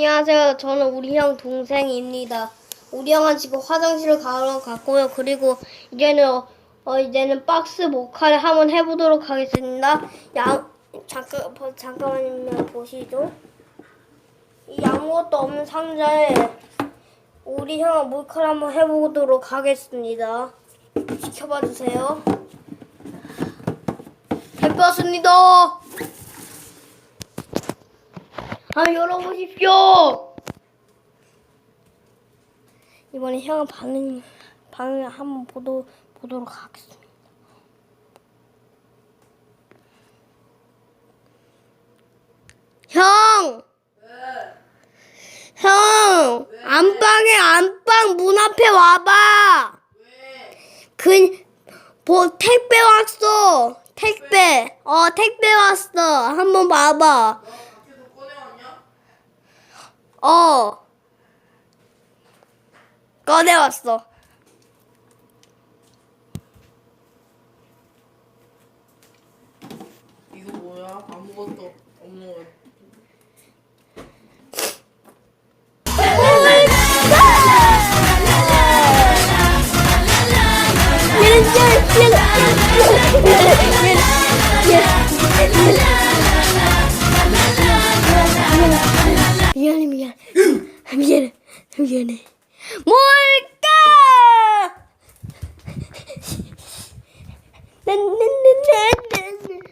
안녕하세요. 저는 우리 형 동생입니다. 우리 형은 지금 화장실을 가러 갔고요. 그리고 이제는 어, 어, 이제는 박스 모카를 한번 해보도록 하겠습니다. 양 잠깐 버- 잠깐만요 보시죠. 이 아무것도 없는 상자에 우리 형은 몰카를 한번 해보도록 하겠습니다. 지켜봐 주세요. 해봤습니다. 한번 열어보십시오. 이번에 형은 반응 반응을 한번 보도 보도록 하겠습니다. 형, 형, 안방에 안방 문 앞에 와봐. 그, 뭐 택배 왔어. 택배. 어, 택배 왔어. 한번 봐봐. 꺼내왔냐? 어. 꺼내왔어. 이거 뭐야? 아무것도 없는 거. 미안해. 미안해. 뭘까? 난난난난